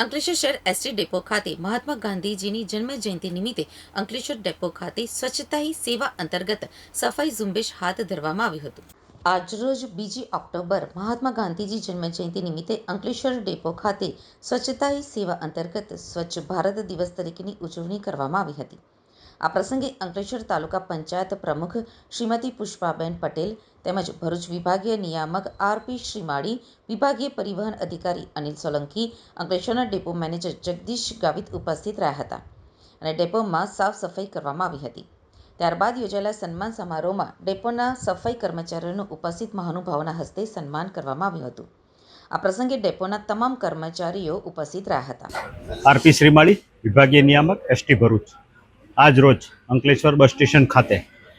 અંકલેશ્વર શહેર ST depot ખાતે મહાત્મા ગાંધીજીની જન્મ જયંતિ નિમિત્તે અંકલેશ્વર ડેપો ખાતે સ્વચ્છતા હી સેવા અંતર્ગત સફાઈ ઝુંબેશ હાથ ધરવામાં આવ્યું હતું. આજરોજ બીજી ઓક્ટોબર મહાત્મા ગાંધીજી જન્મ જયંતિ નિમિત્તે અંકલેશ્વર ડેપો ખાતે સ્વચ્છતા હી સેવા અંતર્ગત સ્વચ્છ ભારત દિવસ તરીકેની ઉજવણી કરવામાં આવી હતી. આ પ્રસંગે અંકલેશ્વર તાલુકા પંચાયત પ્રમુખ શ્રીમતી પુષ્પાબેન પટેલ તેમજ ભરૂચ વિભાગીય નિયામક આરપી શ્રીમાળી, વિભાગીય પરિવહન અધિકારી અનિલ સોલંકી, અંકલેશ્વરના ડેપો મેનેજર જગદીશ ગાવિત ઉપસ્થિત રહ્યા હતા અને ડેપોમાં સાફ સફાઈ કરવામાં આવી હતી. ત્યારબાદ યોજાયેલા સન્માન સમારોહમાં ડેપોના સફાઈ કર્મચારીઓનું ઉપસ્થિત મહાનુભાવોના હસ્તે સન્માન કરવામાં આવ્યું હતું. આ પ્રસંગે ડેપોના તમામ કર્મચારીઓ ઉપસ્થિત રહ્યા હતા. આરપી શ્રીમાળી, વિભાગીય નિયામક, એસટી ભરૂચ. આજ રોજ અંકલેશ્વર બસ સ્ટેશન ખાતે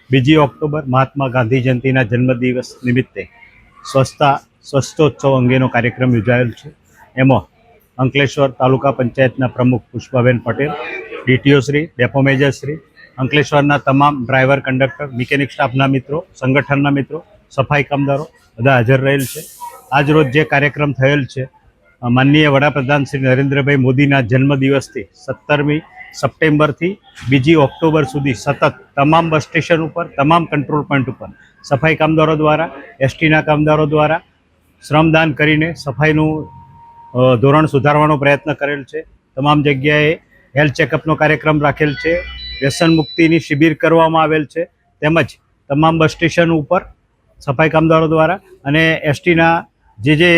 બીજી ઓક્ટોબર મહાત્મા ગાંધી જયંતિના જન્મદિવસ નિમિત્તે સ્વચ્છતા સ્વચ્છોત્સવ અંગેનો કાર્યક્રમ યોજાયેલ છે. એમાં અંકલેશ્વર તાલુકા પંચાયતના પ્રમુખ Pushpaben Patel, DTO Shri, depot major Shri, અંકલેશ્વરના તમામ ડ્રાઈવર કંડક્ટર, મિકેનિક સ્ટાફના મિત્રો, સંગઠનના મિત્રો, સફાઈ કામદારો બધા હાજર રહેલ છે. આજ રોજ જે કાર્યક્રમ થયેલ છે, માનનીય વડાપ્રધાન શ્રી નરેન્દ્રભાઈ મોદીના જન્મદિવસથી સત્તરમી સપ્ટેમ્બરથી બીજી ઓક્ટોબર સુધી સતત તમામ બસ સ્ટેશન ઉપર, તમામ કંટ્રોલ પોઈન્ટ ઉપર સફાઈ કામદારો દ્વારા, એસટીના કામદારો દ્વારા શ્રમદાન કરીને સફાઈનું ધોરણ સુધારવાનો પ્રયત્ન કરેલ છે. તમામ જગ્યાએ હેલ્થ ચેકઅપનો કાર્યક્રમ રાખેલ છે. વ્યસન મુક્તિની શિબિર કરવામાં આવેલ છે. તેમજ તમામ બસ સ્ટેશન ઉપર સફાઈ કામદારો દ્વારા અને એસટીના જે જે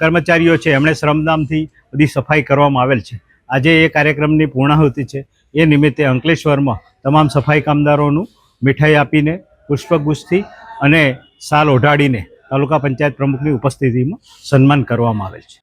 કર્મચારીઓ છે, એમણે શ્રમદાનથી બધી સફાઈ કરવામાં આવેલ છે. આજે એ કાર્યક્રમની પૂર્ણાહુતિ છે. એ નિમિત્તે અંકલેશ્વરમાં તમામ સફાઈ કામદારોનું મીઠાઈ આપીને, પુષ્પગુચ્છથી અને સાલ ઓઢાડીને તાલુકા પંચાયત પ્રમુખની ઉપસ્થિતિમાં સન્માન કરવામાં આવે છે.